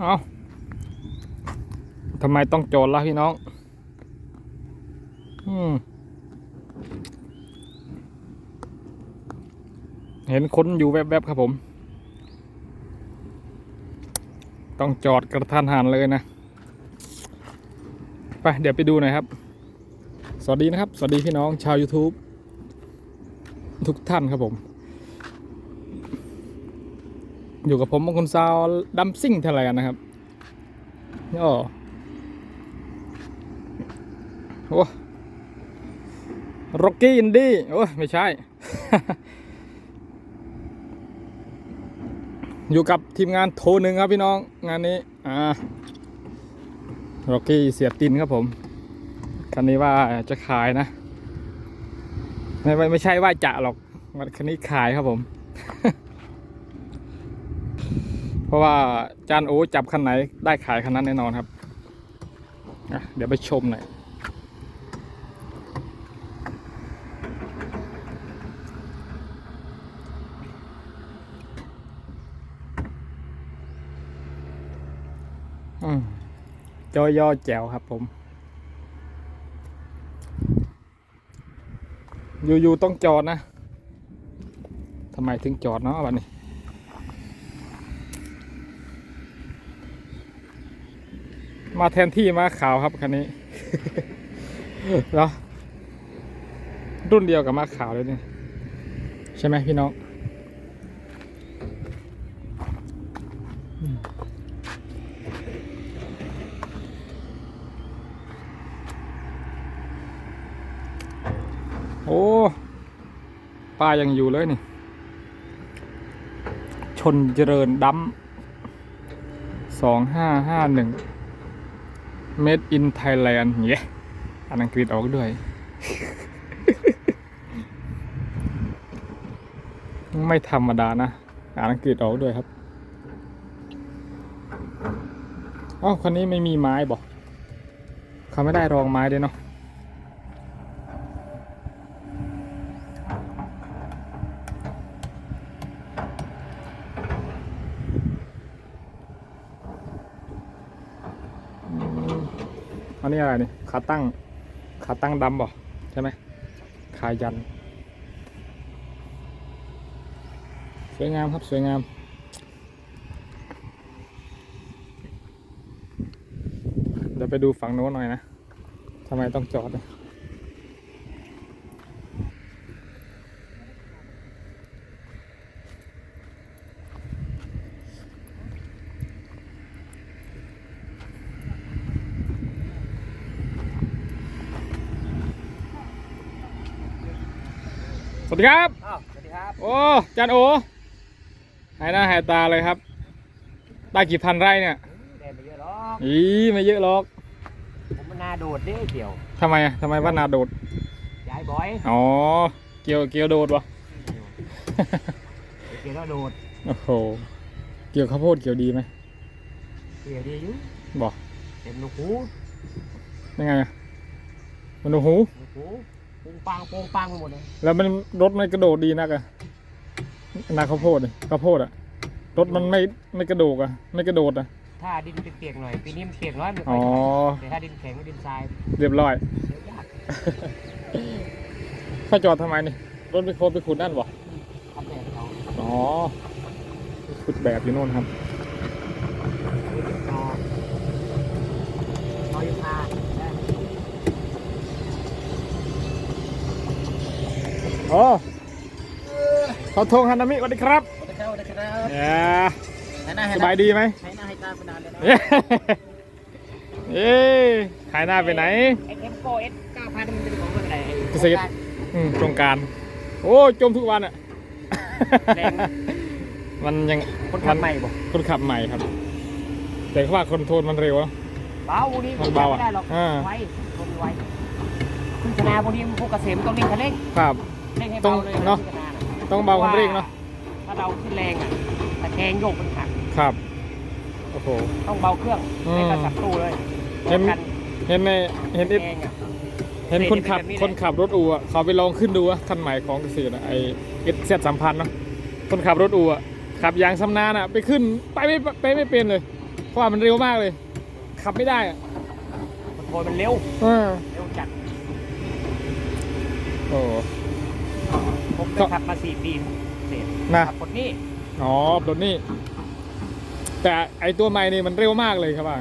เอาทำไมต้องโจรล่ะพี่น้อง อืม เห็นคนอยู่แวบๆครับผม ต้องจอดกระทันหันเลยนะ ไป เดี๋ยวไปดูหน่อยครับ สวัสดีนะครับ สวัสดีพี่น้องชาว YouTube ทุกท่านครับผม อยู่กับผมบางคนซาวดัมซิ่งไทยแลนด์นะครับโอ้โหร็อกกี้อินดี้โอ้ยไม่ใช่ อยู่กับทีมงานโทรหนึ่งครับพี่น้องงานนี้อ่าร็อกกี้เสียตินครับผม คันนี้ว่าจะขายนะ ไม่ไม่ใช่ว่าจะหรอกคันนี้ขายครับผม เพราะว่าจานโอจับคันไหนได้ขายคันนั้นแน่นอนครับ เดี๋ยวไปชมหน่อยอืมจอยอแจวครับผม อยู่ๆต้องจอดนะทำไมถึงจอดเนาะวันนี้ มาแทนที่มาขาวครับคันนี้เหรอรุ่นเดียวกับมาขาวเลยเนี่ยใช่ไหมพี่น้องโอ้ป้ายังอยู่เลยนี่ ชนเจริญดัมสองห้าห้าหนึ่ง Made in Thailand เย้อ่านอังกฤษออกด้วย ไม่ธรรมดานะ อ่านอังกฤษออกด้วยครับอ๋อคนนี้ไม่มีไม้บอก เขาไม่ได้รองไม้ด้วยเนาะ นี่อะไรนี่ขาตั้งขาตั้งดำบ่ใช่ไหมขายัน สวยงามครับสวยงามเดี๋ยวไปดูฝั่งโน้นหน่อยนะทำไมต้องจอดเนี่ย วัสดีครับอ้าวสวัสดีครับ โอ้จานโอหายหน้าหายตาเลยครับได้กี่พันไร่เนี่ยได้ไม่เยอะหรอกอีไม่เยอะหรอก ผมมันนาโดดเด้เกี่ยวทำไมอะทำไมว่านาโดดย้ายบ่อยอ๋อเกี่ยวเกี่ยวโดดวะเกี่ยวแล้วโดดโอ้โหเกี่ยวข้าวโพดเกี่ยวดีไหมเกี่ยวดีอยู่บอกเต็มลูกหูยังไงอะมันโอ้โหลูกหู ปุงปังปุงปังไปหมดเลยแล้วมันรถมันกระโดดดีนักอะนาข้าวโพดอะข้าวโพดอะรถมันไม่ไม่กระโดดอะไม่กระโดดอะถ้าดินเปียกๆหน่อยปีนี้มันเปียกน้อยไม่ค่อ๋ออยแต่ถ้าดินแข็งก็ดินทรายเรียบร้อยเดี๋ยวยากถ้าจอดทำไมนี่รถไปโคตรไปขุดนั่นบ่ทำแบบเขาอ๋อขุดแบบอยู่โน่นครับ รอรออยู่พาได้ โอ้เขาโทงฮานามิสวัสดีครับสวัสดีครับสวัสดีครับเนี่ยให้หน้าให้สหน้าบายดีไหมให้หน้าให้ตาไปนานเลยนะเย้เอ๊ะหายหน้าไปไหนไอเอ็มโฟเอสเก้าพันมันเป็นของอะไรเกษตรอืมโครงการ โอ้จมทุกวันอะแรงนะมันยังคนขับใหม่บอกคนขับใหม่ครับ แต่ว่าคนโทนมันเร็วอะเบาพวกนี้มันเบาอะไม่ได้หรอกอ่าไวลงไวขึ้นชนาพวกนี้พวกเกษมต้องเร่งคันเร่งครับ เร่งให้ต้อเบางเลยเนอะขึ้ชน่ะต้องเบาคันเร่งเนาะ ถ้าเราขึ้นแรงอะตะแคงโยกมันขัดครับ โอ้โห ต้องเบาเครื่องอืมไม่กระสับตู้เลยเห็นกันเห็นในเห็นตะไอ้แคงอะ เห็นคนขับ เป็นแบบนี้แหละ คนขับรถอู่อะเขาไปลองขึ้นดูอะคันใหม่ของเกษตรอะไอเอสเซสัมพันธ์เนาะ คนขับรถอู่อะขับยางสำนานอะไปขึ้นไปไม่ไปไม่เป็นเลยราะว่ามันเร็วมากเลย ขับไม่ได้อะมันโทนมันเร็ว เออเร็วจัดโอ้ ผมไปก็ขับมาสี่ปีเสร็จนะ ขับคนนี้อ๋อรถนี่ แต่ไอตัวใหม่นี่มันเร็วมากเลยครับว่า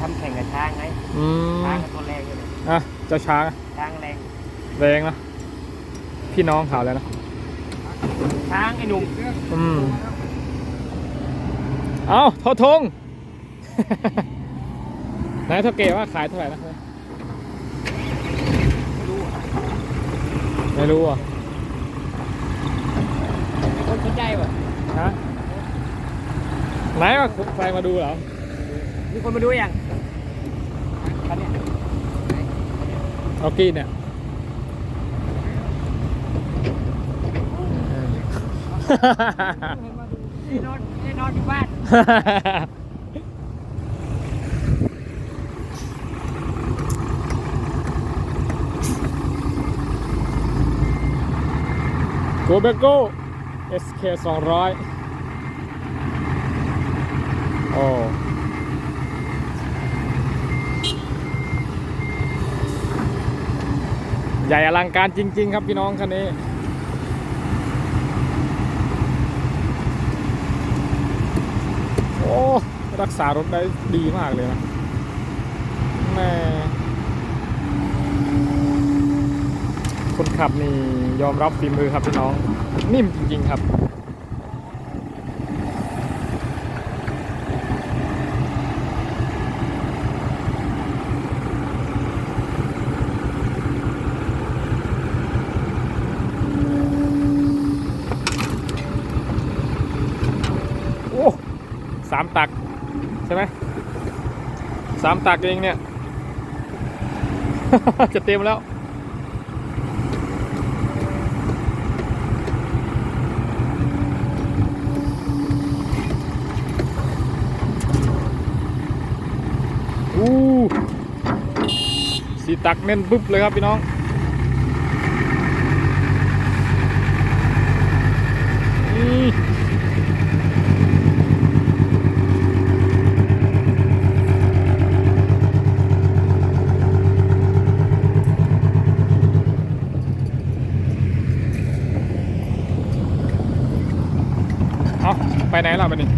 ทำแข่งกับช้างไงอืมช้างกับตัวแรงอยู่เลยอะเจ้าช้างช้างแรงแรงนะพี่น้องเขาแล้วนะช้างไอ้หนุ่มอืมเอาทอทง ไหนเท่าเกว่าขายเท่าไหร่นะ ไม่รู้อะ ไม่รู้อะคนสนใจป่ะฮะไหนว่าใครมาดูเหรอ มีคนมาดูยังคันเนี้ยเอากี้เนี่ยนี่นอนนี่นอนอยู่บ้าน โกเบโก้ SK 200โอ้ใหญ่อลังการจริง ๆ ครับพี่น้องคันนี้ โอ้ รักษารถได้ดีมากเลยนะแม่คน ขับนี่ยอมรับฝีมือครับพี่น้อง นิ่มจริง ๆ ครับโอ้สามตัก ใช่ไหมสามตักเองเนี่ย จะเต็มแล้ว อู้สี ตักเน้นปุ๊บเลยครับพี่น้อง นี่เอาไปไหนล่ะบันนี้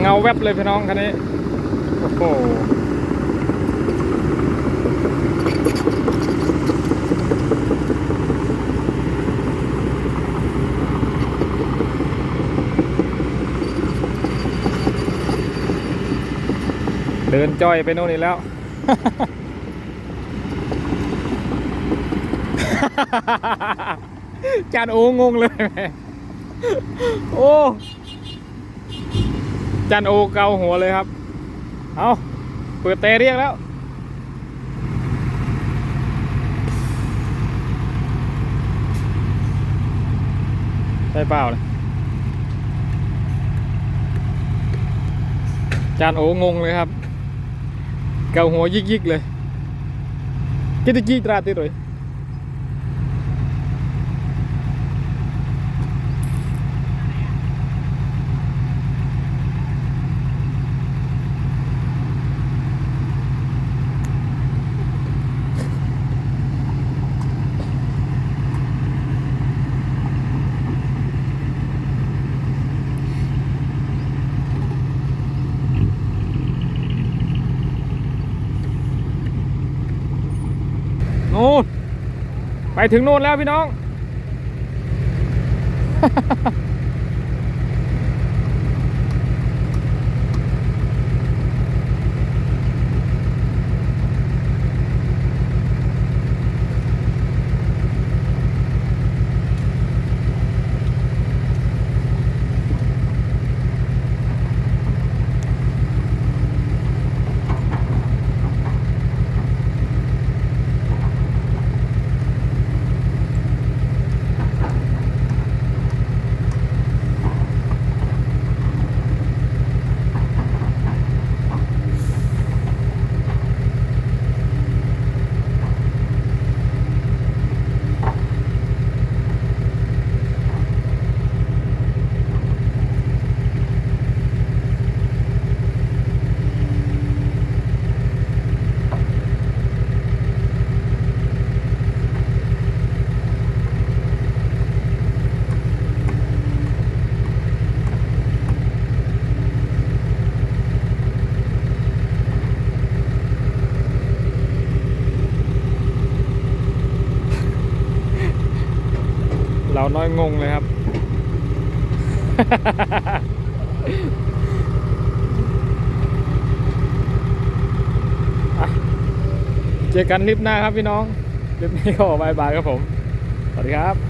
เงาแวบเลยพี่น้องคันนี้ โอ้โหเดินจ้อยไปโน่นอีกแล้ว จานโอ้งงเลย โอ้ จันโอเกาหัวเลยครับ เอาเปิดเตเรียกแล้วใช่เปล่าเลยจานโองงเลยครับ เกาหัวยิกยิกๆเลยกิตกี้ตราติเลย นู่นไปถึงนู่นแล้วพี่น้อง ราน้อยงงเลยครับ เจอกันคลิปหน้าครับพี่น้องคลิปนี้ก็บายบายครับผม สวัสดีครับ